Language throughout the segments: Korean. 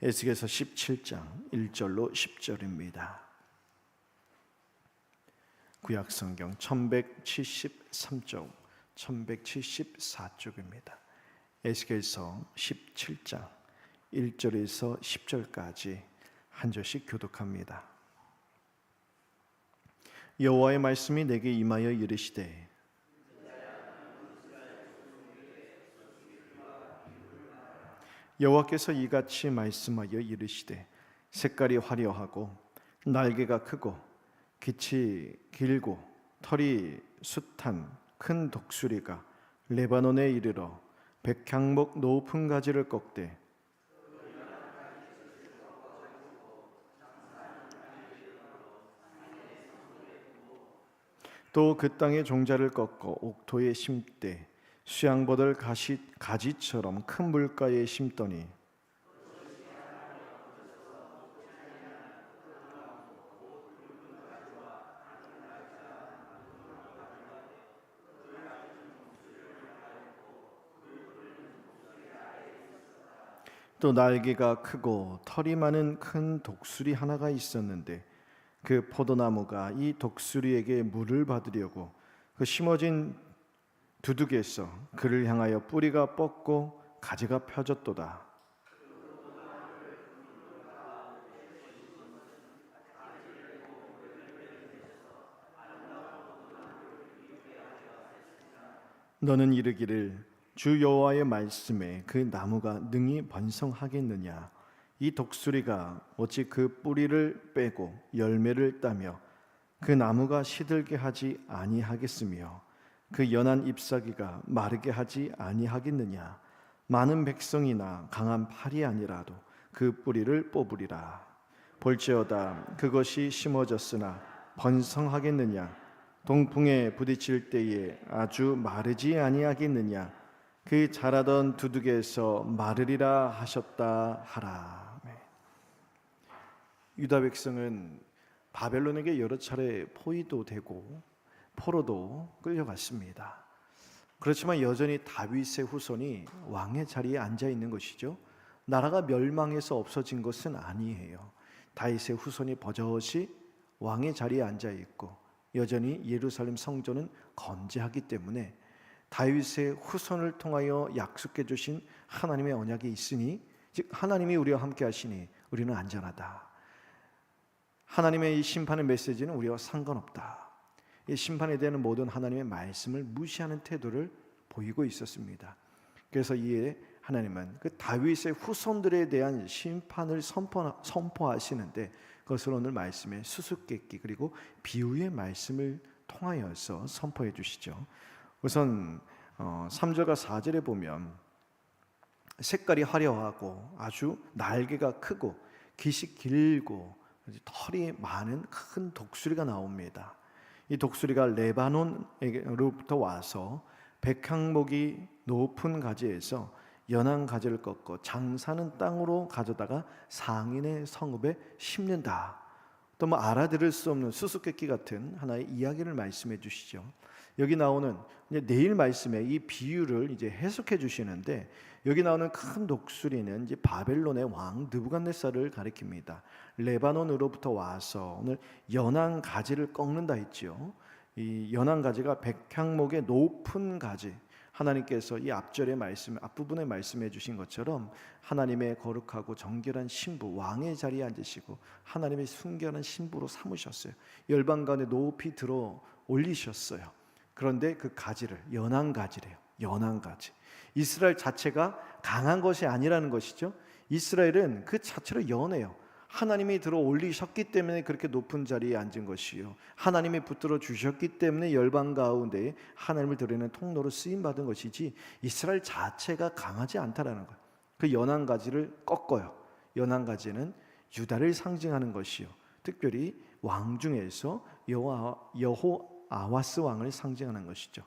에스겔서 17장 1절로 10절입니다. 구약 성경 1173쪽 1174쪽입니다. 에스겔서 17장 1절에서 10절까지 한 절씩 교독합니다. 여호와의 말씀이 내게 임하여 이르시되 여호와께서 이같이 말씀하여 이르시되 색깔이 화려하고 날개가 크고 빛이 길고 털이 숱한 큰 독수리가 레바논에 이르러 백향목 높은 가지를 꺾되 또 그 땅의 종자를 꺾어 옥토에 심되 수양버들 가시, 가지처럼 큰 물가에 심더니 또 날개가 크고 털이 많은 큰 독수리 하나가 있었는데 그 포도나무가 이 독수리에게 물을 받으려고 그 심어진 두둑에서 그를 향하여 뿌리가 뻗고 가지가 펴졌도다. 너는 이르기를 주 여호와의 말씀에 그 나무가 능히 번성하겠느냐 이 독수리가 어찌 그 뿌리를 빼고 열매를 따며 그 나무가 시들게 하지 아니하겠으며 그 연한 잎사귀가 마르게 하지 아니하겠느냐? 많은 백성이나 강한 팔이 아니라도 그 뿌리를 뽑으리라. 볼지어다 그것이 심어졌으나 번성하겠느냐? 동풍에 부딪힐 때에 아주 마르지 아니하겠느냐? 그 자라던 두둑에서 마르리라 하셨다 하라. 네. 유다 백성은 바벨론에게 여러 차례 포위도 되고 포로도 끌려갔습니다. 그렇지만 여전히 다윗의 후손이 왕의 자리에 앉아 있는 것이죠. 나라가 멸망해서 없어진 것은 아니에요. 다윗의 후손이 버젓이 왕의 자리에 앉아 있고 여전히 예루살렘 성전은 건재하기 때문에 다윗의 후손을 통하여 약속해 주신 하나님의 언약이 있으니 즉 하나님이 우리와 함께 하시니 우리는 안전하다. 하나님의 이 심판의 메시지는 우리와 상관없다. 이 심판에 대한 모든 하나님의 말씀을 무시하는 태도를 보이고 있었습니다. 그래서 이에 하나님은 그 다윗의 후손들에 대한 심판을 선포, 선포하시는데 그것을 오늘 말씀에 수수께끼 그리고 비유의 말씀을 통하여서 선포해 주시죠. 우선 어, 3절과 4절에 보면 색깔이 화려하고 아주 날개가 크고 깃이 길고 털이 많은 큰 독수리가 나옵니다. 이 독수리가 레바논으로부터 와서 백향목이 높은 가지에서 연한 가지를 꺾고 장사는 땅으로 가져다가 상인의 성읍에 심는다. 또 뭐 알아들을 수 없는 수수께끼 같은 하나의 이야기를 말씀해 주시죠. 여기 나오는 이제 내일 말씀에 이 비유를 이제 해석해 주시는데 여기 나오는 큰 독수리는 이제 바벨론의 왕 느부갓네살을 가리킵니다. 레바논으로부터 와서 오늘 연한 가지를 꺾는다 했지요. 이 연한 가지가 백향목의 높은 가지. 하나님께서 이 앞절의 말씀 앞부분에 말씀해 주신 것처럼 하나님의 거룩하고 정결한 신부 왕의 자리에 앉으시고 하나님의 순결한 신부로 삼으셨어요. 열방 가운데 높이 들어 올리셨어요. 그런데 그 가지를 연한 가지래요. 연한 가지. 이스라엘 자체가 강한 것이 아니라는 것이죠. 이스라엘은 그 자체로 연해요. 하나님이 들어 올리셨기 때문에 그렇게 높은 자리에 앉은 것이요. 하나님이 붙들어 주셨기 때문에 열방 가운데 하나님을 드리는 통로로 쓰임 받은 것이지 이스라엘 자체가 강하지 않다라는 거예요. 그 연한 가지를 꺾어요. 연한 가지는 유다를 상징하는 것이요. 특별히 왕 중에서 여호 아와스 왕을 상징하는 것이죠.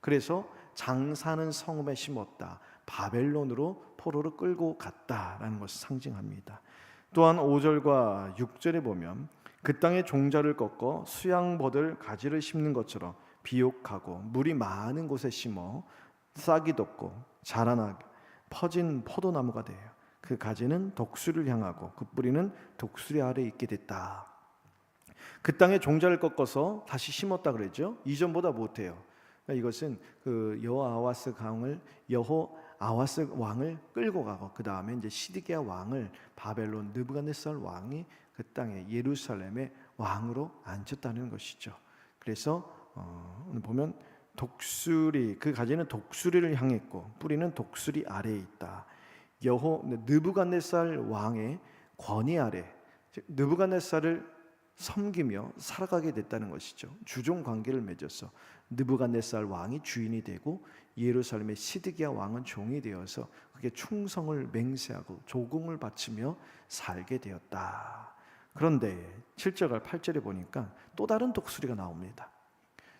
그래서 장사는 성읍에 심었다. 바벨론으로 포로를 끌고 갔다라는 것을 상징합니다. 또한 5절과 6절에 보면 그 땅의 종자를 꺾어 수양버들 가지를 심는 것처럼 비옥하고 물이 많은 곳에 심어 싹이 돋고 자라나 퍼진 포도나무가 돼요. 그 가지는 독수리를 향하고 그 뿌리는 독수리 아래 에 있게 됐다. 그 땅에 종자를 꺾어서 다시 심었다 그랬죠. 이전보다 못해요. 그러니까 이것은 그 여호 아와스 강을 여호 아와스 왕을 끌고 가고 그 다음에 이제 시드기야 왕을 바벨론 느부갓네살 왕이 그 땅에 예루살렘의 왕으로 앉혔다는 것이죠. 그래서 어, 보면 독수리 그 가지는 독수리를 향했고 뿌리는 독수리 아래에 있다. 여호 느부갓네살 왕의 권위 아래 즉 느부갓네살을 섬기며 살아가게 됐다는 것이죠. 주종 관계를 맺어서 느부갓네살 왕이 주인이 되고 예루살렘의 시드기야 왕은 종이 되어서 그게 충성을 맹세하고 조공을 바치며 살게 되었다. 그런데 7절 8절에 보니까 또 다른 독수리가 나옵니다.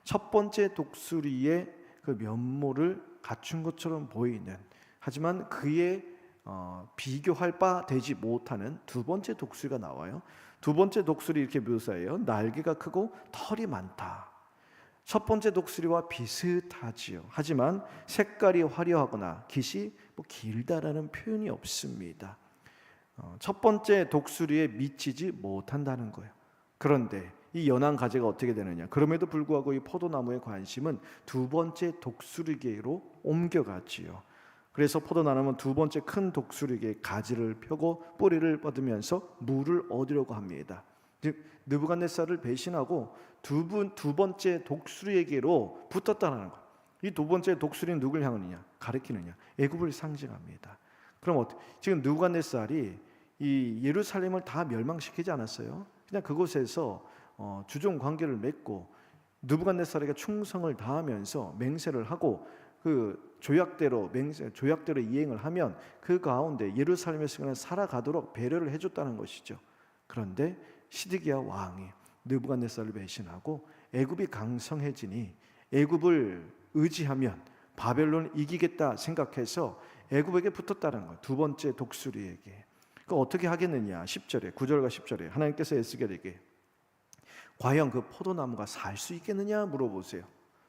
첫 번째 독수리의 그 면모를 갖춘 것처럼 보이는 하지만 그의 어, 비교할 바 되지 못하는 두 번째 독수리가 나와요. 두 번째 독수리 이렇게 묘사해요. 날개가 크고 털이 많다. 첫 번째 독수리와 비슷하지요. 하지만 색깔이 화려하거나 깃이 뭐 길다라는 표현이 없습니다. 어, 첫 번째 독수리에 미치지 못한다는 거예요. 그런데 이 연한 가지가 어떻게 되느냐? 그럼에도 불구하고 이 포도나무의 관심은 두 번째 독수리계로 옮겨갔지요. 그래서 포도나무는 두 번째 큰 독수리계 가지를 펴고 뿌리를 뻗으면서 물을 얻으려고 합니다. 즉 느부갓네살을 배신하고 두 분 두 번째 독수리에게로 붙었다는 것. 이 두 번째 독수리는 누굴 향하느냐? 가리키느냐? 애굽을 상징합니다. 그럼 어떻게? 지금 느부갓네살이 이 예루살렘을 다 멸망시키지 않았어요. 그냥 그곳에서 어, 주종 관계를 맺고 느부갓네살에게 충성을 다하면서 맹세를 하고 그 조약대로 조약대로 이행을 하면 그 가운데 예루살렘에서 그냥 살아가도록 배려를 해줬다는 것이죠. 그런데 시드기야 왕이 느부갓네살을 배신하고 애굽이 강성해지니 애굽을 의지하면 바벨론을 이기겠다 생각해서 애굽에게 붙었다는 거. 두 번째 독수리에게. 그 어떻게 하겠느냐? 10절에 9절과 10절에 하나님께서 에스겔에게 과연 그 포도나무가 살 수 있겠느냐 물어보세요.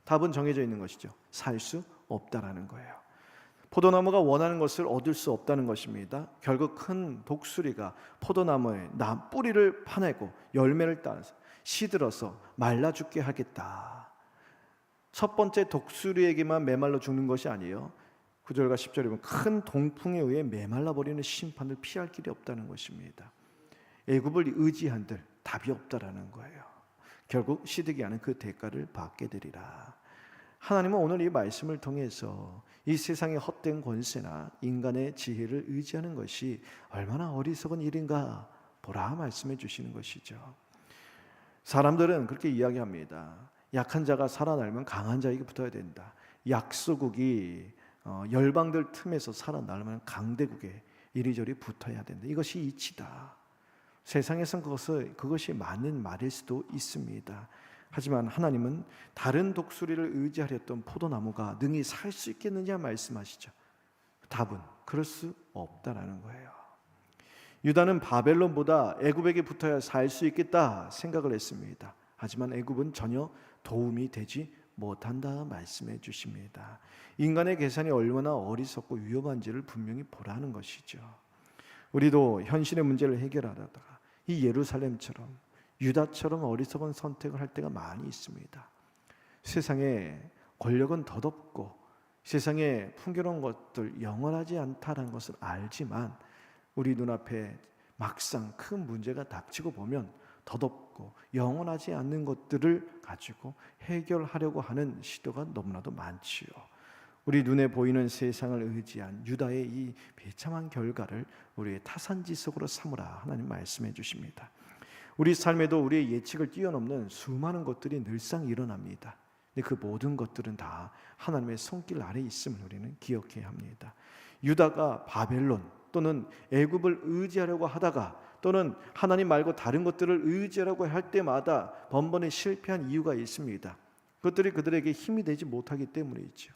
답은 정해져 있는 것이죠. 살 수 없다라는 거예요. 포도나무가 원하는 것을 얻을 수 없다는 것입니다. 결국 큰 독수리가 포도나무의 나 뿌리를 파내고 열매를 따서 시들어서 말라 죽게 하겠다. 첫 번째 독수리에게만 메말라 죽는 것이 아니에요. 9절과 10절에 보면 큰 동풍에 의해 메말라 버리는 심판을 피할 길이 없다는 것입니다. 애굽을 의지한들 답이 없다라는 거예요. 결국 시드기야는 그 대가를 받게 되리라. 하나님은 오늘 이 말씀을 통해서 이 세상의 헛된 권세나 인간의 지혜를 의지하는 것이 얼마나 어리석은 일인가 보라 말씀해 주시는 것이죠. 사람들은 그렇게 이야기합니다. 약한 자가 살아날면 강한 자에게 붙어야 된다. 약소국이 어, 열방들 틈에서 살아나려면 강대국에 이리저리 붙어야 된다. 이것이 이치다. 세상에선 그것을 그것이 맞는 말일 수도 있습니다. 하지만 하나님은 다른 독수리를 의지하렸던 포도나무가 능히 살 수 있겠느냐 말씀하시죠. 답은 그럴 수 없다라는 거예요. 유다는 바벨론보다 애굽에게 붙어야 살 수 있겠다 생각을 했습니다. 하지만 애굽은 전혀 도움이 되지 못한다 말씀해 주십니다. 인간의 계산이 얼마나 어리석고 위험한지를 분명히 보라는 것이죠. 우리도 현실의 문제를 해결하다가 이 예루살렘처럼 유다처럼 어리석은 선택을 할 때가 많이 있습니다. 세상에 권력은 덧없고 세상에 풍요로운 것들 영원하지 않다라는 것을 알지만 우리 눈앞에 막상 큰 문제가 닥치고 보면 덧없고 영원하지 않는 것들을 가지고 해결하려고 하는 시도가 너무나도 많지요. 우리 눈에 보이는 세상을 의지한 유다의 이 비참한 결과를 우리의 타산지석으로 삼으라 하나님 말씀해 주십니다. 우리 삶에도 우리의 예측을 뛰어넘는 수많은 것들이 늘상 일어납니다. 근데 그 모든 것들은 다 하나님의 손길 아래 있음을 우리는 기억해야 합니다. 유다가 바벨론 또는 애굽을 의지하려고 하다가 또는 하나님 말고 다른 것들을 의지하려고 할 때마다 번번에 실패한 이유가 있습니다. 그것들이 그들에게 힘이 되지 못하기 때문이죠.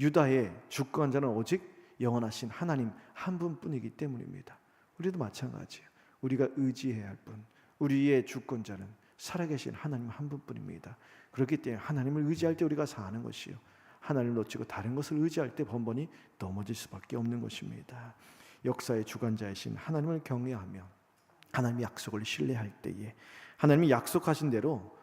유다의 주권자는 오직 영원하신 하나님 한 분뿐이기 때문입니다. 우리도 마찬가지예요. 우리가 의지해야 할 분, 우리의 주권자는 살아계신 하나님 한 분뿐입니다. 그렇기 때문에 하나님을 의지할 때 우리가 사는 것이요. 하나님을 놓치고 다른 것을 의지할 때 번번이 넘어질 수밖에 없는 것입니다. 역사의 주관자이신 하나님을 경외하며 하나님의 약속을 신뢰할 때에 하나님이 약속하신 대로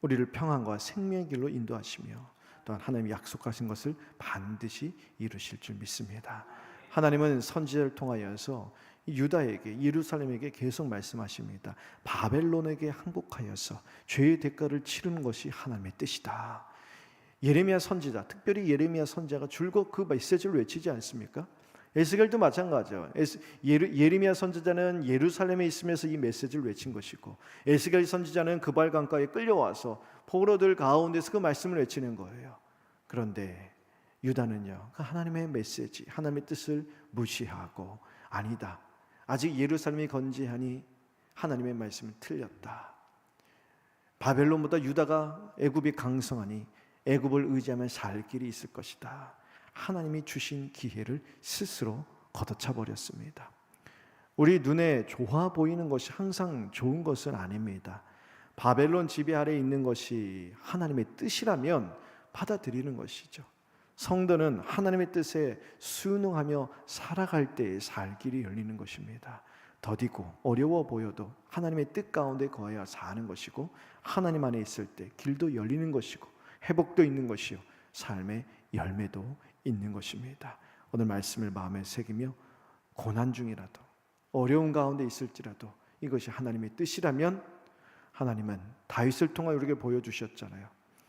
우리를 평안과 생명의 길로 인도하시며 또한 하나님이 약속하신 것을 반드시 이루실 줄 믿습니다. 하나님은 선지자를 통하여서 유다에게 예루살렘에게 계속 말씀하십니다. 바벨론에게 항복하여서 죄의 대가를 치르는 것이 하나님의 뜻이다. 예레미야 선지자, 특별히 예레미야 선지자가 줄곧 그 메시지를 외치지 않습니까? 에스겔도 마찬가지죠. 에스, 예르, 예레 미야 선지자는 예루살렘에 있으면서 이 메시지를 외친 것이고 에스겔 선지자는 그발 강가에 끌려와서 포로들 가운데서 그 말씀을 외치는 거예요. 그런데 유다는요, 그 하나님의 메시지, 하나님의 뜻을 무시하고 아니다. 아직 예루살렘이 건재하니 하나님의 말씀은 틀렸다. 바벨론보다 유다가 애굽이 강성하니 애굽을 의지하면 살 길이 있을 것이다. 하나님이 주신 기회를 스스로 걷어차 버렸습니다. 우리 눈에 좋아 보이는 것이 항상 좋은 것은 아닙니다. 바벨론 지배 아래 있는 것이 하나님의 뜻이라면 받아들이는 것이죠. 성도는 하나님의 뜻에 순응하며 살아갈 때에 살 길이 열리는 것입니다. 더디고 어려워 보여도 하나님의 뜻 가운데 거하여 사는 것이고 하나님 안에 있을 때 길도 열리는 것이고 회복도 있는 것이요 삶의 열매도 있는 것입니다. 오늘 말씀을 마음에 새기며 고난 중이라도 어려운 가운데 있을지라도 이것이 하나님의 뜻이라면 하나님은 다윗을 통해 우리에게 보여주셨잖아요.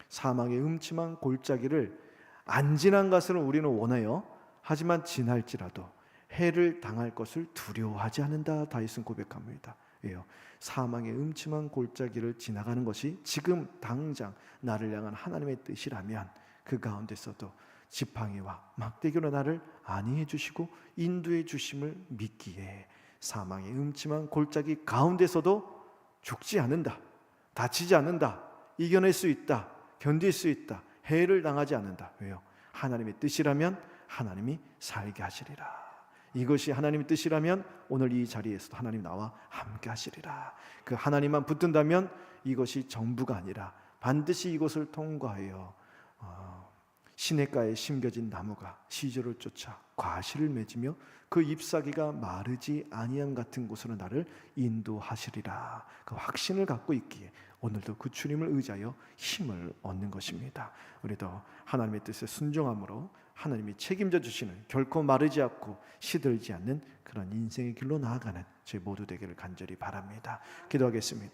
사망의 음침한 골짜기를 안 지난 것을 우리는 원해요. 하지만 지날지라도 해를 당할 것을 두려워하지 않는다. 다윗은 고백합니다. 왜요? 사망의 음침한 골짜기를 지나가는 것이 지금 당장 나를 향한 하나님의 뜻이라면 그 가운데서도 지팡이와 막대기로 나를 안위해 주시고 인도해 주심을 믿기에 사망의 음침한 골짜기 가운데서도 죽지 않는다. 다치지 않는다. 이겨낼 수 있다. 견딜 수 있다. 해를 당하지 않는다. 왜요? 하나님의 뜻이라면 하나님이 살게 하시리라. 이것이 하나님의 뜻이라면 오늘 이 자리에서도 하나님 나와 함께 하시리라. 그 하나님만 붙든다면 이것이 전부가 아니라 반드시 이것을 통과하여 어, 시냇가에 심겨진 나무가 시절을 쫓아 과실을 맺으며 그 잎사귀가 마르지 아니함 같은 곳으로 나를 인도하시리라. 그 확신을 갖고 있기에 오늘도 그 주님을 의지하여 힘을 얻는 것입니다. 우리도 하나님의 뜻에 순종함으로 하나님이 책임져 주시는 결코 마르지 않고 시들지 않는 그런 인생의 길로 나아가는 저희 모두 되기를 간절히 바랍니다. 기도하겠습니다.